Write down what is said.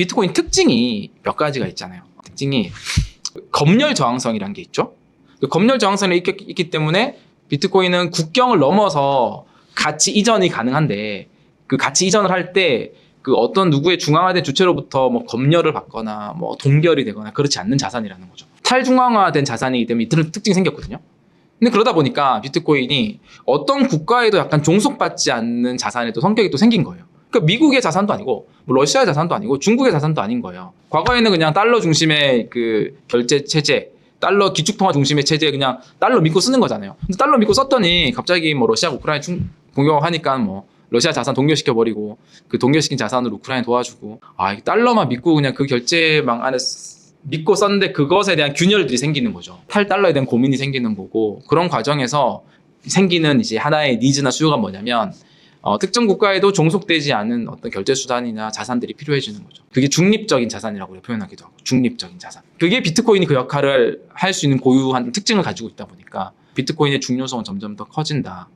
비트코인 특징이 몇 가지가 있잖아요. 특징이 검열 저항성이라는 게 있죠. 그 검열 저항성이 있기, 있기 때문에 비트코인은 국경을 넘어서 가치 이전이 가능한데 그 가치 이전을 할 때 그 어떤 누구의 중앙화된 주체로부터 뭐 검열을 받거나 뭐 동결이 되거나 그렇지 않는 자산이라는 거죠. 탈중앙화된 자산이기 때문에 이런 특징이 생겼거든요. 근데 그러다 보니까 비트코인이 어떤 국가에도 약간 종속받지 않는 자산의 또 성격이 또 생긴 거예요. 그러니까 미국의 자산도 아니고 뭐 러시아의 자산도 아니고 중국의 자산도 아닌 거예요. 과거에는 그냥 달러 중심의 그 결제 체제, 달러 기축통화 중심의 체제에 그냥 달러 믿고 쓰는 거잖아요. 근데 달러 믿고 썼더니 갑자기 뭐 러시아가 우크라이나 충- 공격하니까 뭐 러시아 자산 동결시켜 버리고 그 동결시킨 자산으로 우크라이나 도와주고 아 달러만 믿고 그냥 그 결제망 안에 쓰- 믿고 썼는데 그것에 대한 균열들이 생기는 거죠. 탈달러에 대한 고민이 생기는 거고 그런 과정에서 생기는 이제 하나의 니즈나 수요가 뭐냐면 어, 특정 국가에도 종속되지 않은 어떤 결제 수단이나 자산들이 필요해지는 거죠. 그게 중립적인 자산이라고 표현하기도 하고 중립적인 자산. 그게 비트코인이 그 역할을 할 수 있는 고유한 특징을 가지고 있다 보니까 비트코인의 중요성은 점점 더 커진다.